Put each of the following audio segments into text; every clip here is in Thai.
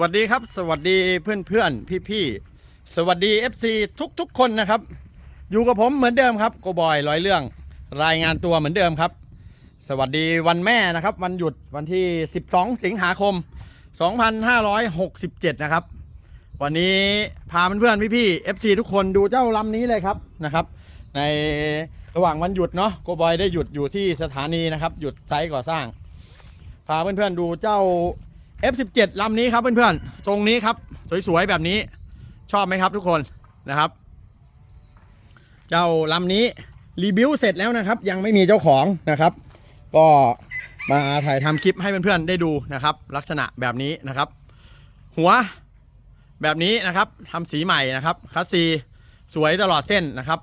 วัสดีครับ สวัสดีเพื่อนเพื่อนพี่พี่ๆสวัสดี FC ทุกทุกๆคนนะครับ อยู่กับผมเหมือนเดิมครับโกบอยร้อยเรื่อง รายงานตัวเหมือนเดิมครับ สวัสดีวันแม่นะครับ วันหยุดวันที่ 12 สิงหาคม 2567 นะครับ วันนี้พาเพื่อนๆพี่ๆ FC ทุกคนดูเจ้าลำนี้เลยครับนะครับ ในระหว่างวันหยุดเนาะโกบอยได้หยุดอยู่ที่สถานีนะครับ หยุดไซต์ก่อสร้าง พาเพื่อนๆดูเจ้า F17 ลำนี้ครับเพื่อนๆ ทรงนี้ครับ สวยๆ แบบนี้ ชอบไหมครับทุกคนนะครับ เจ้าลำนี้รีวิวเสร็จแล้วนะครับ ยังไม่มีเจ้าของนะครับ ก็มาถ่ายทำคลิปให้เพื่อนๆ ได้ดูนะครับ ลักษณะแบบนี้นะครับ หัวแบบนี้นะครับทำสีใหม่นะครับคัสซีสวยตลอดเส้นนะครับ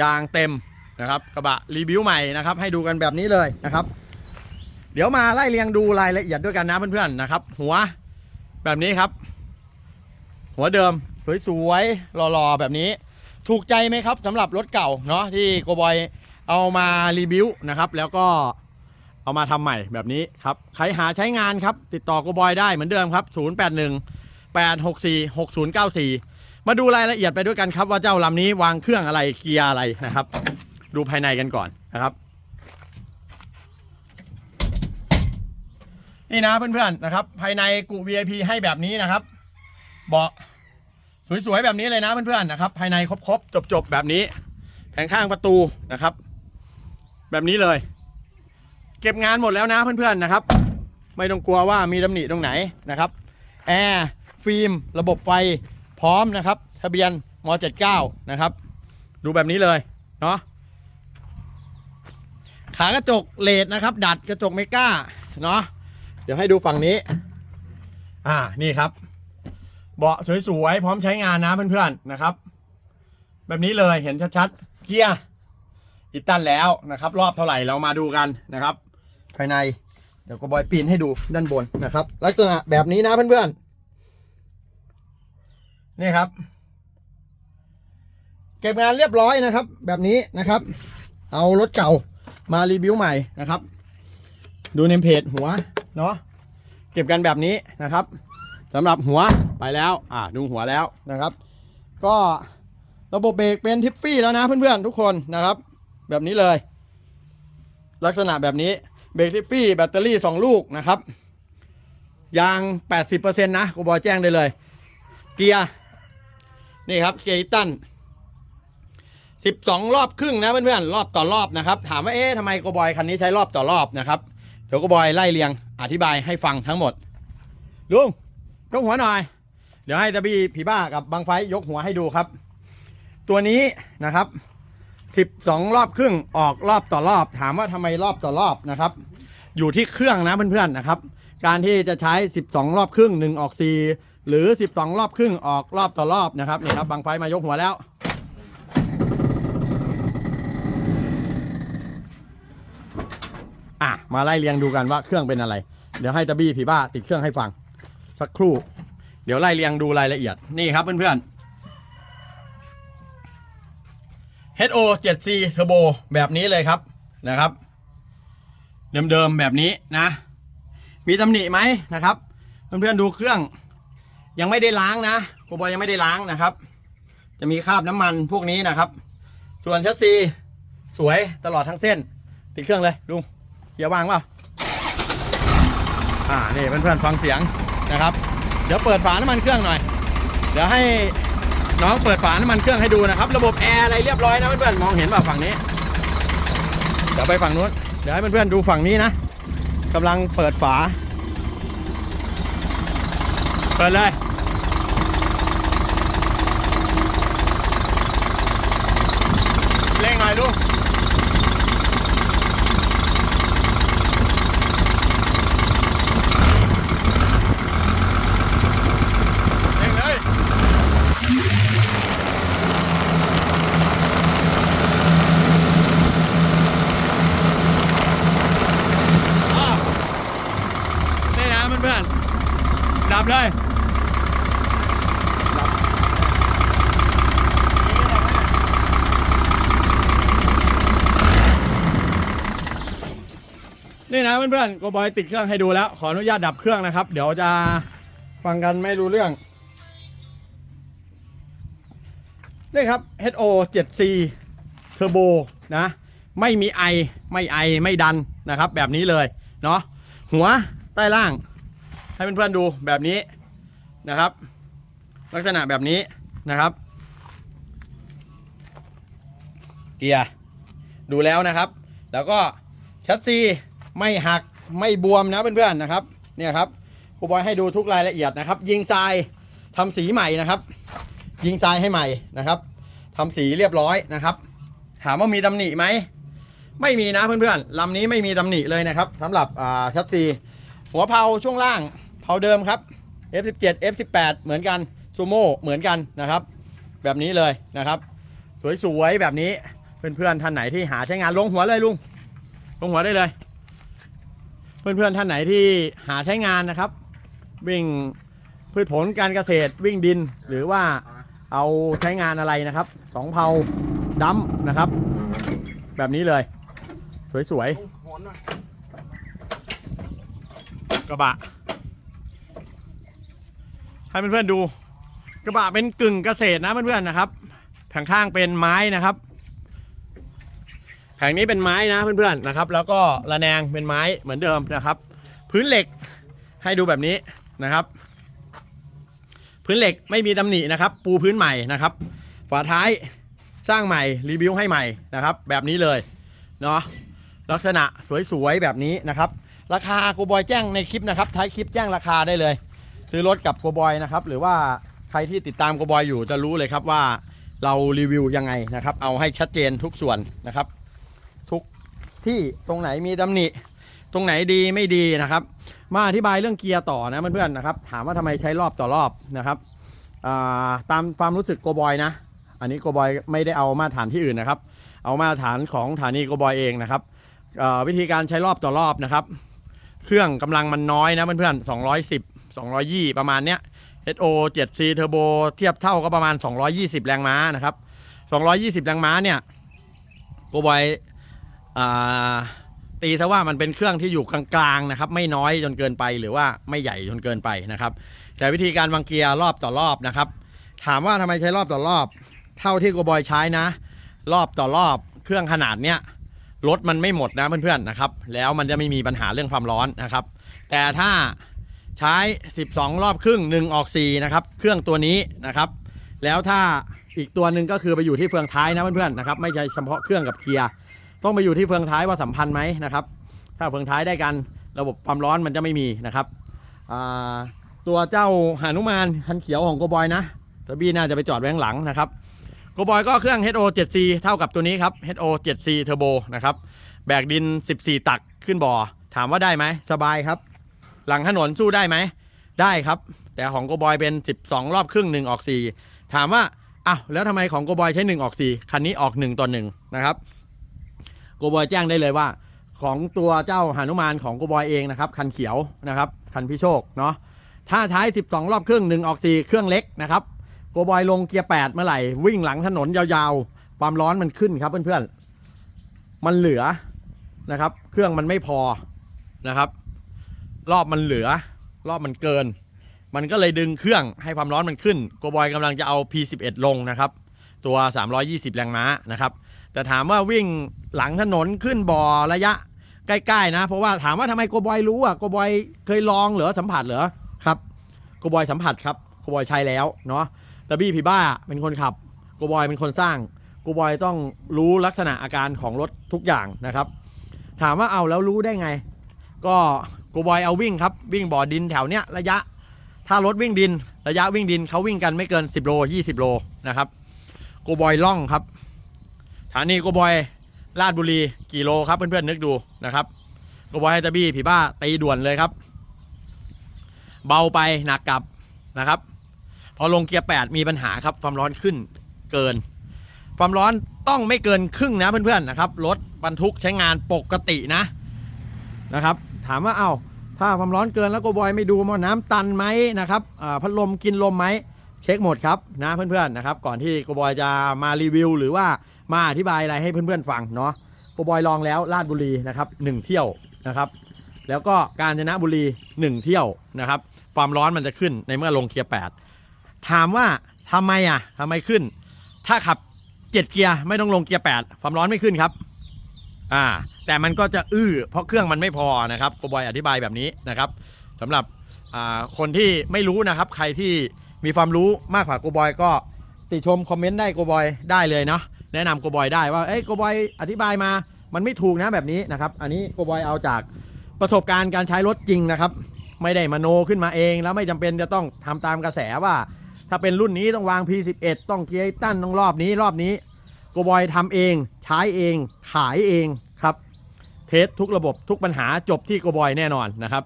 ยางเต็มนะครับ กระบะรีวิวใหม่นะครับ ให้ดูกันแบบนี้เลยนะครับ เดี๋ยวมาไล่เรียงดูรายละเอียดด้วยกันนะเพื่อนๆนะครับ หัวแบบนี้ครับ หัวเดิมสวยๆหล่อๆแบบนี้ ถูกใจไหมครับสำหรับรถเก่าเนาะที่โกบอยเอามารีวิวนะครับ แล้วก็เอามาทำใหม่แบบนี้ครับใครหาใช้งานครับ ติดต่อโกบอยได้เหมือนเดิมครับ 081 864 6094 มาดูรายละเอียดไปด้วยกันครับ ว่าเจ้าลำนี้วางเครื่องอะไรเกียร์อะไรนะครับ ดูภายในกันก่อนนะครับ นี่นะเพื่อนๆนะครับ ภายในกู VIP ให้แบบนี้นะครับ เบาะสวยๆแบบนี้เลยนะเพื่อนๆนะครับ ภายในครบๆจบๆแบบนี้แผงข้างประตูนะครับ แบบนี้เลย เก็บงานหมดแล้วนะเพื่อนๆนะครับ ไม่ต้องกลัวว่ามีตำหนิตรงไหนนะครับแอร์ฟิล์มระบบไฟพร้อมนะครับ ทะเบียนม 79 นะครับ ดูแบบนี้เลยเนาะขากระจกเลดนะครับ ดัดกระจกเมก้าเนาะ เดี๋ยวให้ดูฝั่งนี้ อ่า นี่ครับ เบาะสวยๆ พร้อมใช้งานนะเพื่อนๆ นะครับ แบบนี้เลย เห็นชัดๆ เกียร์ติตันแล้วนะครับ รอบเท่าไหร่เรามาดูกันนะครับ ภายใน เดี๋ยวก็บอยปีนให้ดูด้านบนนะครับ ลักษณะแบบนี้นะเพื่อนๆ นี่ครับ เก็บงานเรียบร้อยนะครับ แบบนี้นะครับ เอารถเก่ามารีวิวใหม่นะครับ ดูในเพจหัว เนาะเก็บกันแบบนี้นะครับสำหรับหัวไปแล้วอ่าดูหัวแล้วนะครับ ก็ระบบเบรกเป็นทิฟฟี่แล้วนะเพื่อนๆทุกคนนะครับ แบบนี้เลย ลักษณะแบบนี้เบรกทิฟฟี่แบตเตอรี่ 2 ลูกนะครับยาง 80%นะกูบอยแจ้งได้เลย เกียร์นี่ครับเกียร์อิตัน12 รอบครึ่งนะเพื่อนๆรอบต่อรอบนะครับ ถามว่าเอ๊ะทำไมโกบอยคันนี้ใช้รอบต่อรอบนะครับเดี๋ยวก็บอยไล่เรียง อธิบายให้ฟังทั้งหมด ลุงยกหัวหน่อย เดี๋ยวให้ตะบี้ผีบ้ากับบางไฟยกหัวให้ดูครับ ตัวนี้นะครับ12รอบครึ่งออกรอบต่อรอบ ถามว่าทำไมรอบต่อรอบนะครับ อยู่ที่เครื่องนะเพื่อนๆนะครับ การที่จะใช้ 12 รอบครึ่ง1ออก4หรือ 12 รอบครึ่งออกรอบต่อรอบนะครับนี่ครับบางไฟมายกหัวแล้ว อะมาไล่เรียงดูกันว่าเครื่องเป็นอะไร เดี๋ยวให้ตะบี้ผีบ้าติดเครื่องให้ฟัง สักครู่ เดี๋ยวไล่เรียงดูรายละเอียดนี่ครับเพื่อนๆ HO 7C Turbo แบบนี้เลยครับนะครับ เดิมๆแบบนี้นะ มีตำหนิไหมนะครับ เพื่อนๆดูเครื่อง ยังไม่ได้ล้างนะโกบอยยังไม่ได้ล้างนะครับ จะมีคราบน้ำมันพวกนี้นะครับ ส่วนชัสซีสวยตลอดทั้งเส้น ติดเครื่องเลยดู เกียร์ว่างเปล่าอ่านี่เพื่อนๆฟังเสียงนะครับ เดี๋ยวเปิดฝาน้ำมันเครื่องหน่อย เดี๋ยวให้น้องเปิดฝาน้ำมันเครื่องให้ดูนะครับ ระบบแอร์อะไรเรียบร้อยนะเพื่อนๆมองเห็นเปล่าฝั่งนี้เดี๋ยวไปฝั่งนู้นเดี๋ยวให้เพื่อนๆดูฝั่งนี้นะกำลังเปิดฝาเปิดเลยเร่งหน่อยลูก เร่งเลยอ้าวนี่นะเพื่อนๆดับเลย ดับนี่นะ เพื่อนๆโกบอยติดเครื่องให้ดูแล้ว ขออนุญาตดับเครื่องนะครับ เดี๋ยวจะฟังกันไม่รู้เรื่องนี่ครับ HO 7C Turbo นะ ไม่มีไอไม่ไอไม่ดันนะครับ แบบนี้เลยเนาะหัวใต้ล่าง ให้เพื่อนๆดูแบบนี้นะครับ ลักษณะแบบนี้นะครับ เกียร์ดูแล้วนะครับ แล้วก็ชัดซี ไม่หักไม่บวมนะเพื่อนๆนะครับเนี่ยครับครูบอยให้ดูทุกรายละเอียดนะครับ ยิงทรายทำสีใหม่นะครับ ยิงทรายให้ใหม่นะครับทำสีเรียบร้อยนะครับ ถามว่ามีตำหนิไหมไม่มีนะเพื่อนๆลำนี้ไม่มีตำหนิเลยนะครับสำหรับอ่าชัดซีหัวเพาช่วงล่างเพาเดิมครับ F17 F18 เหมือนกันซูโม่เหมือนกันนะครับ แบบนี้เลยนะครับ สวยๆแบบนี้เพื่อนๆท่านไหนที่หาใช้งานลงหัวเลยลุงลงหัวได้เลย เพื่อนๆท่านไหนที่หาใช้งานนะครับ วิ่งพืชผลการเกษตรวิ่งดินหรือว่าเอาใช้งานอะไรนะครับสองเพาดัมนะครับ แบบนี้เลย สวยๆกระบะ ให้เพื่อนๆดู กระบะเป็นกึ่งเกษตรนะเพื่อนๆนะครับแผงข้างเป็นไม้นะครับ แผงนี้เป็นไม้นะเพื่อนๆนะครับ แล้วก็ระแนงเป็นไม้เหมือนเดิมนะครับ พื้นเหล็กให้ดูแบบนี้นะครับ พื้นเหล็กไม่มีตำหนินะครับ ปูพื้นใหม่นะครับ ฝาท้ายสร้างใหม่รีวิวให้ใหม่นะครับ แบบนี้เลยเนาะลักษณะสวยๆแบบนี้นะครับ ราคาโกบอยแจ้งในคลิปนะครับท้ายคลิปแจ้งราคาได้เลย ซื้อรถกับโกบอยนะครับ หรือว่าใครที่ติดตามโกบอยอยู่จะรู้เลยครับว่า เรารีวิวยังไงนะครับ เอาให้ชัดเจนทุกส่วนนะครับ ที่ตรงไหนมีตำหนิ ตรงไหนดีไม่ดีนะครับ มาอธิบายเรื่องเกียร์ต่อนะเพื่อนๆนะครับ ถามว่าทำไมใช้รอบต่อรอบนะครับาตามความรู้สึกโกบอยนะ อันนี้โกบอยไม่ได้เอามาตรฐานที่อื่นนะครับ เอามาตรฐานของสถานีโกบอยเองนะครับวิธีการใช้รอบต่อรอบนะครับ เครื่องกำลังมันน้อยนะเพื่อนๆ210 220 ประมาณเนี้ย HO 7C Turbo เทียบเท่าก็ประมาณ 220 แรงม้านะครับ 220 แรงม้าเนี่ยโกบอย ตีซะว่ามันเป็นเครื่องที่อยู่กลางๆนะครับ ไม่น้อยจนเกินไปหรือว่าไม่ใหญ่จนเกินไปนะครับ แต่วิธีการวางเกียร์รอบต่อรอบนะครับ ถามว่าทำไมใช้รอบต่อรอบ เท่าที่โกบอยใช้นะ รอบต่อรอบเครื่องขนาดเนี้ยรถมันไม่หมดนะเพื่อนๆนะครับ แล้วมันจะไม่มีปัญหาเรื่องความร้อนนะครับ แต่ถ้าใช้ 12 รอบครึ่ง 1 ออก4นะครับ เครื่องตัวนี้นะครับ แล้วถ้าอีกตัวหนึ่งก็คือไปอยู่ที่เฟืองท้ายนะเพื่อนๆนะครับ ไม่ใช่เฉพาะเครื่องกับเกียร์ ต้องไปอยู่ที่เฟืองท้ายว่าสัมพันธ์ไหมนะครับ ถ้าเฟืองท้ายได้กันระบบความร้อนมันจะไม่มีนะครับตัวเจ้าหานุมานคันเขียวของโกบอยนะตบีน่าจะไปจอดไว้งหลังนะครับโกบอยก็เครื่อง HO 7C เท่ากับตัวนี้ครับ HO 7C Turbo นะครับแบกดิน 14 ตักขึ้นบ่อ ถามว่าได้ไหมสบายครับ หลังถนนสู้ได้ไหมได้ครับ แต่ของโกบอยเป็น 12 รอบครึ่ง 1 ออก 4 ถามว่าอ้าวแล้วทำไมของโกบอยใช้ 1 ออก 4 คันนี้ออก 1 ต่อ 1 นะครับ โกบอยแจ้งได้เลยว่า ของตัวเจ้าหานุมานของโกบอยเองนะครับ คันเขียวนะครับ คันพิโชคเนาะถ้าใช้ 12 รอบครึ่ง1ออก4เครื่องเล็กนะครับโกบอยลงเกียร์ 8 เมื่อไหร่ วิ่งหลังถนนยาวๆ ความร้อนมันขึ้นครับเพื่อนๆ มันเหลือนะครับ เครื่องมันไม่พอนะครับ รอบมันเหลือ รอบมันเกิน มันก็เลยดึงเครื่องให้ความร้อนมันขึ้นโกบอยกำลังจะเอา P11 ลงนะครับ ตัว 320 แรงม้านะครับ แต่ถามว่าวิ่งหลังถนนขึ้นบ่อระยะใกล้ๆนะ เพราะว่าถามว่าทำไมโกบอยรู้อะโกบอยเคยลองเหรอสัมผัสเหรอครับโกบอยสัมผัสครับโกบอยใช้แล้วเนาะแต่บี้พี่บ้าเป็นคนขับโกบอยเป็นคนสร้างโกบอยต้องรู้ลักษณะอาการของรถทุกอย่างนะครับ ถามว่าเอาแล้วรู้ได้ไง ก็โกบอยเอาวิ่งครับวิ่งบ่อดินแถวเนี้ยระยะ ถ้ารถวิ่งดิน ระยะวิ่งดินเขาวิ่งกันไม่เกิน 10 โล 20 โลนะครับ โกบอยล่องครับสถานีโกบอยลาดบุรีกี่โลครับเพื่อนๆนึกดูนะครับโกบอยให้ตะบี้ผีบ้าตีด่วนเลยครับ เบาไปหนักกลับนะครับ พอลงเกียร์8มีปัญหาครับความร้อนขึ้นเกิน ความร้อนต้องไม่เกินครึ่งนะเพื่อนๆนะครับรถบรรทุกใช้งานปกตินะนะครับ ถามว่าเอา้าถ้าความร้อนเกินแล้วโกบอยไม่ดูว่าน้ำตันไหมนะครับพัดลมกินลมไหม เช็คหมดครับนะเพื่อนๆนะครับก่อนที่โกบอยจะมารีวิว หรือว่ามาอธิบายอะไรให้เพื่อนๆฟังเนาะโกบอยลองแล้วลาดบุรีนะครับหนึ่งเที่ยวนะครับ แล้วก็กาญจนบุรี1เที่ยวนะครับ ความร้อนมันจะขึ้นในเมื่อลงเกียร์8ถามว่าทำไมอะทำไมขึ้น ถ้าขับ7เกียร์ไม่ต้องลงเกียร์8ความร้อนไม่ขึ้นครับอ่าแต่มันก็จะอื้อเพราะเครื่องมันไม่พอนะครับโกบอยอธิบายแบบนี้นะครับสำหรับอ่าคนที่ไม่รู้นะครับ ใครที่ มีความรู้มากกว่าโกบอยก็ติชมคอมเมนต์ได้โกบอยได้เลยเนาะแนะนำโกบอยได้ว่าเอ้ยโกบอยอธิบายมามันไม่ถูกนะแบบนี้นะครับ อันนี้โกบอยเอาจากประสบการณ์การใช้รถจริงนะครับ ไม่ได้มโนขึ้นมาเองแล้วไม่จำเป็นจะต้องทำตามกระแสว่า ถ้าเป็นรุ่นนี้ต้องวาง P11 ต้องเกียร์ตั้นต้องรอบนี้รอบนี้โกบอยทำเองใช้เองขายเองครับ เทสทุกระบบทุกปัญหาจบที่โกบอยแน่นอนนะครับ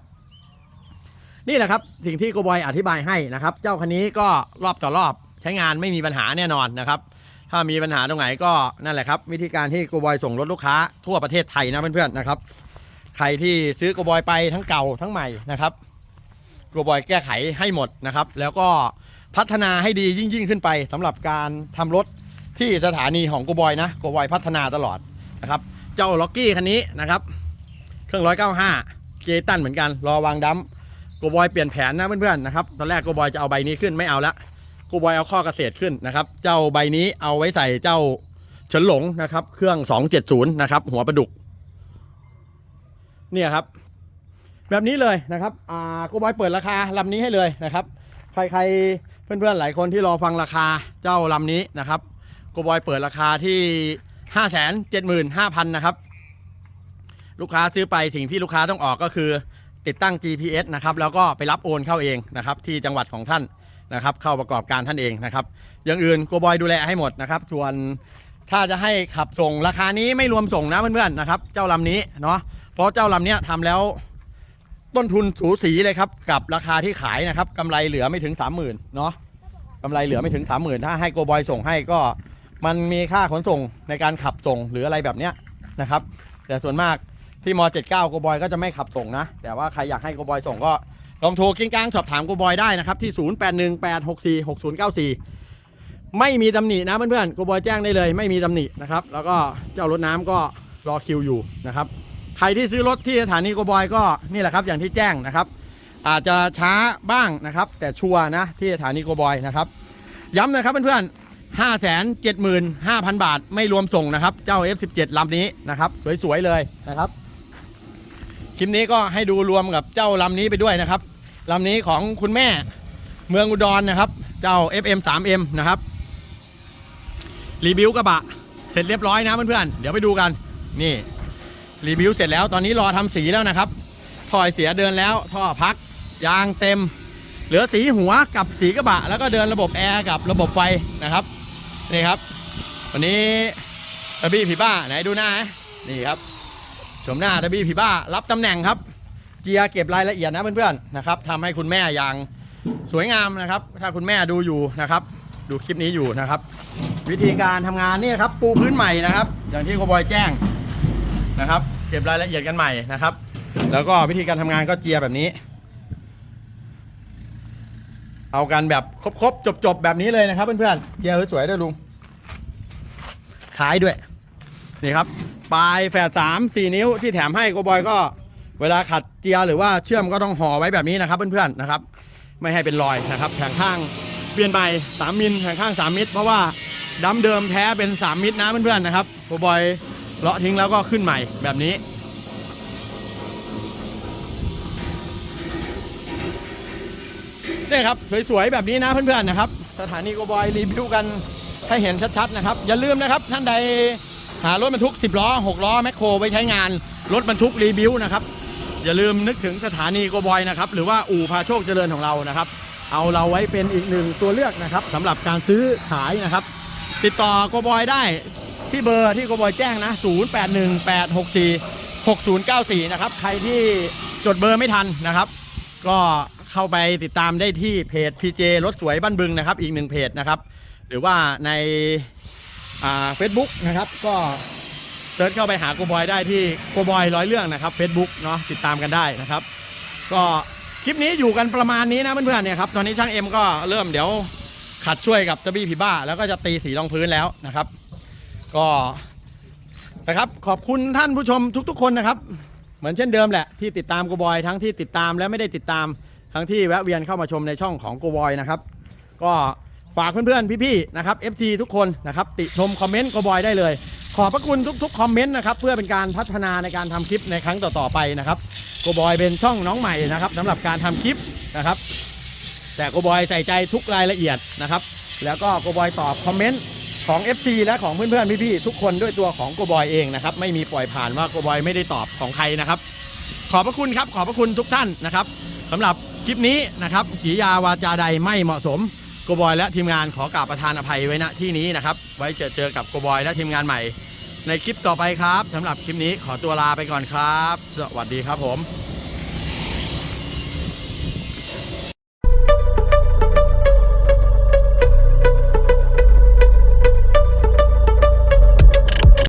นี่แหละครับสิ่งที่โกบอยอธิบายให้นะครับ เจ้าคันนี้ก็รอบต่อรอบใช้งานไม่มีปัญหาแน่นอนนะครับ ถ้ามีปัญหาตรงไหนก็นั่นแหละครับ วิธีการที่โกบอยส่งรถลูกค้าทั่วประเทศไทยนะเพื่อนๆนะครับ ใครที่ซื้อโกบอยไปทั้งเก่าทั้งใหม่นะครับโกบอยแก้ไขให้หมดนะครับ แล้วก็พัฒนาให้ดียิ่งยิ่งๆขึ้นไปสำหรับการทำรถที่สถานีของโกบอยนะโกบอยพัฒนาตลอดนะครับเจ้าล็อกกี้คันนี้นะครับ เครื่อง195เจตันเหมือนกัน รอวางดัม โกบอยเปลี่ยนแผนนะเพื่อนๆนะครับตอนแรกโกบอยจะเอาใบนี้ขึ้นไม่เอาละโกบอยเอาข้อเกษตรขึ้นนะครับ เจ้าใบนี้เอาไว้ใส่เจ้าเฉินหลงนะครับ เครื่อง 270 นะครับ หัวประดุก เนี่ยครับ แบบนี้เลยนะครับอ่าโกบอยเปิดราคาลำนี้ให้เลยนะครับ ใครๆเพื่อนๆหลายคนที่รอฟังราคาเจ้าลำนี้นะครับโกบอยเปิดราคาที่5 7 5 0 0 0นะครับ ลูกค้าซื้อไปสิ่งที่ลูกค้าต้องออกก็คือ ติดตั้ง GPS นะครับแล้วก็ไปรับโอนเข้าเองนะครับที่จังหวัดของท่านนะครับ เข้าประกอบการท่านเองนะครับ อย่างอื่นโกบอยดูแลให้หมดนะครับ ส่วนถ้าจะให้ขับส่งราคานี้ไม่รวมส่งนะเพื่อนๆนะครับ เจ้าลำนี้เนาะเพราะเจ้าลำเนี้ยทำแล้วต้นทุนสูสีเลยครับ กับราคาที่ขายนะครับกำไรเหลือไม่ถึง 30,000เนาะกำไรเหลือไม่ถึง 30,000 ถ้าให้โกบอยส่งให้ก็มันมีค่าขนส่งในการขับส่งหรืออะไรแบบเนี้ยนะครับ แต่ส่วนมาก ที่ม 79 โกบอยก็จะไม่ขับส่งนะ แต่ว่าใครอยากให้โกบอยส่งก็ลองโทรกิ้งกลางสอบถามโกบอยได้นะครับที่ 0818646094 ไม่มีตำหนินะเพื่อนๆโกบอยแจ้งได้เลย ไม่มีตำหนินะครับ แล้วก็เจ้ารถน้ำก็รอคิวอยู่นะครับ ใครที่ซื้อรถที่สถานีโกบอยก็นี่แหละครับอย่างที่แจ้งนะครับ อาจจะช้าบ้างนะครับ แต่ชัวร์นะที่สถานีโกบอยนะครับ ย้ำนะครับเพื่อนๆ5 7 5 0 0 0 บาท ไม่รวมส่งนะครับ เจ้า F17 ลำนี้นะครับ สวย ๆ เลยนะครับ คลิปนี้ก็ให้ดูรวมกับเจ้าลำนี้ไปด้วยนะครับลำนี้ของคุณแม่เมืองอุดรนะครับ เจ้า FM 3M นะครับ รีวิวกระบะ เสร็จเรียบร้อยนะเพื่อนๆเดี๋ยวไปดูกัน นี่ รีวิวเสร็จแล้วตอนนี้รอทำสีแล้วนะครับท่อไอเสียเดินแล้ว ท่อพัก ยางเต็ม เหลือสีหัวกับสีกระบะ แล้วก็เดินระบบแอร์กับระบบไฟนะครับ นี่ครับ วันนี้ตะบี้ผีบ้าไหนดูหน้านะนี่ครับ มหน้าตะบี้ผีบ้า รับตำแหน่งครับ เจียเก็บรายละเอียดนะเพื่อนๆนะครับทำให้คุณแม่อย่างสวยงามนะครับ ถ้าคุณแม่ดูอยู่นะครับ ดูคลิปนี้อยู่นะครับ วิธีการทำงานนี่ครับ ปูพื้นใหม่นะครับ อย่างที่โคบอยแจ้งนะครับ เก็บรายละเอียดกันใหม่นะครับ แล้วก็วิธีการทำงานก็เจียแบบนี้ เอากันแบบครบๆจบๆแบบนี้เลยนะครับเพื่อนๆเจียสวยๆด้วยลุงท้ายด้วย นี่ครับ ปลายแฝดสามสี่นิ้วที่แถมให้โกบอยก็ เวลาขัดเจียหรือว่าเชื่อมก็ต้องห่อไว้แบบนี้นะครับเพื่อนๆนะครับ ไม่ให้เป็นรอยนะครับแผงข้างเปลี่ยนไป3มิลแผงข้าง3มิตรเพราะว่าดั้มเดิมแท้เป็น3มิตรนะเพื่อนๆนะครับโกบอยเลาะทิ้งแล้วก็ขึ้นใหม่แบบนี้นี่ครับสวยๆแบบนี้นะเพื่อนๆนะครับ สถานีโกบอยรีวิวกันให้เห็นชัดๆนะครับ อย่าลืมนะครับท่านใด หารถบรรทุก 10 ล้อ 6 ล้อแมคโครไว้ใช้งาน รถบรรทุกรีวิวนะครับ อย่าลืมนึกถึงสถานีโกบอยนะครับ หรือว่าอู่พาโชคเจริญของเรานะครับ เอาเราไว้เป็นอีกหนึ่งตัวเลือกนะครับสำหรับการซื้อขายนะครับ ติดต่อโกบอยได้ที่เบอร์ที่โกบอยแจ้งนะ 0818646094 นะครับ ใครที่จดเบอร์ไม่ทันนะครับ ก็เข้าไปติดตามได้ที่เพจ PJ รถสวยบ้านบึงนะครับ อีกหนึ่งเพจนะครับ หรือว่าใน เฟซบุ๊กนะครับก็เซิร์ชเข้าไปหาโกบอยได้ที่โกบอยร้อยเรื่องนะครับ Facebook เนาะติดตามกันได้นะครับ ก็คลิปนี้อยู่กันประมาณนี้นะเพื่อนๆเนี่ยครับตอนนี้ช่างเอ็มก็เริ่มเดี๋ยวขัดช่วยกับเจาบี้ผีบ้า แล้วก็จะตีสีรองพื้นแล้วนะครับ ก็นะครับขอบคุณท่านผู้ชมทุก ๆ คนนะครับ เหมือนเช่นเดิมแหละที่ติดตามโกบอยทั้งที่ติดตามและไม่ได้ติดตามทั้งที่แวะเวียนเข้ามาชมในช่องของโกบอยนะครับ ก็ ฝากเพื่อนๆพี่ๆนะครับ FC ทุกคนนะครับติชมคอมเมนต์โกบอยได้เลย ขอบพระคุณทุกๆคอมเมนต์นะครับเพื่อเป็นการพัฒนาในการทำคลิปในครั้งต่อๆไปนะครับโกบอยเป็นช่องน้องใหม่นะครับสำหรับการทำคลิปนะครับ แต่โกบอยใส่ใจทุกรายละเอียดนะครับ แล้วก็โกบอยตอบคอมเมนต์ของ FC และของเพื่อนๆพี่ๆทุกคนด้วยตัวของโกบอยเองนะครับ ไม่มีปล่อยผ่านว่าโกบอยไม่ได้ตอบของใครนะครับ ขอบพระคุณครับ ขอบพระคุณทุกท่านนะครับสำหรับคลิปนี้นะครับกิริยาวาจาใดไม่เหมาะสม กบอยและทีมงานขอกราบประทานอภัยไว้ณที่นี้นะครับ ไว้เจอเจอกับโกบอยและทีมงานใหม่ ในคลิปต่อไปครับสำหรับคลิปนี้ขอตัวลาไปก่อนครับ สวัสดีครับผม